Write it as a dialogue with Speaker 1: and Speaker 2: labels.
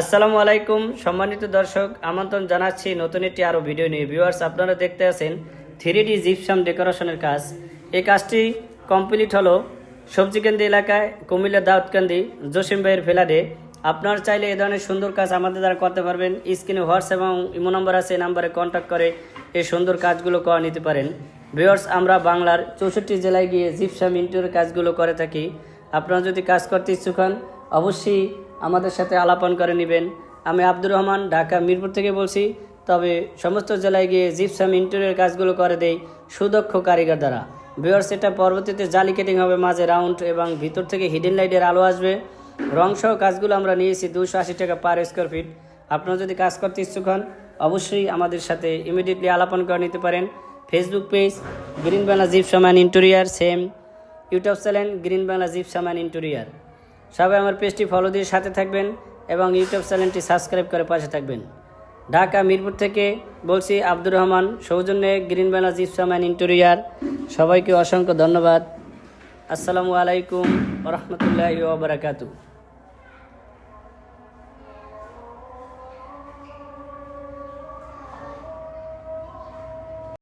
Speaker 1: আসসালামু আলাইকুম, সম্মানিত দর্শক, আমন্ত্রণ জানাচ্ছি নতুন একটি আরও ভিডিও নিয়ে। ভিউয়ার্স আপনারা দেখতে আছেন থ্রি ডি জিপসাম ডেকোরেশনের কাজ। এই কাজটি কমপ্লিট হলো সবজিকেন্দি এলাকায়, কুমিল্লা দাউদকান্দি, জসিম ভাইয়ের ফেলাডে আপনার চাইলে এই ধরনের সুন্দর কাজ আমাদের দ্বারা করতে পারবেন। স্ক্রিনে হোয়াটসঅ্যাপ এবং ইমো নম্বর আছে, এই নাম্বারে কন্ট্যাক্ট করে এই সুন্দর কাজগুলো করে নিতে পারেন। ভিউয়ার্স আমরা বাংলার চৌষট্টি জেলায় গিয়ে জিপসাম ইন্টুরের কাজগুলো করে থাকি। আপনারা যদি কাজ করতে ইচ্ছুক হন, অবশ্যই আমাদের সাথে আলাপন করে নেবেন। আমি আব্দুর রহমান, ঢাকা, মিরপুর থেকে বলছি। তবে সমস্ত জেলায় গিয়ে জিপসাম ইন্টুরিয়ার কাজগুলো করে দেয় সুদক্ষ কারিগর দ্বারা। ভিওর্স এটা পরবর্তীতে জালি কেটিং হবে, মাঝে রাউন্ড এবং ভিতর থেকে হিডেন লাইটের আলো আসবে। রং সহ কাজগুলো আমরা নিয়েছি দুশো আশি টাকা পার স্কোয়ার ফিট আপনারা যদি কাজ করতে ইচ্ছুক হন, অবশ্যই আমাদের সাথে ইমিডিয়েটলি আলাপন করে নিতে পারেন। Facebook page green Bangla gypsum and interior same YouTube channel green Bangla gypsum and interior সবাই আমার পেজটি ফলো দিয়ে সাথে থাকবেন এবং ইউটিউব চ্যানেলটি সাবস্ক্রাইব করে পাশে থাকবেন। ঢাকা, মিরপুর থেকে বলছি আব্দুর রহমান, সৌজন্যে গ্রিন ব্যানার্জি ইসলাম ইন্টেরিয়ার। সবাইকে অসংখ্য ধন্যবাদ। আসসালামু আলাইকুম রহমতুল্লাহ ওবরাকাতু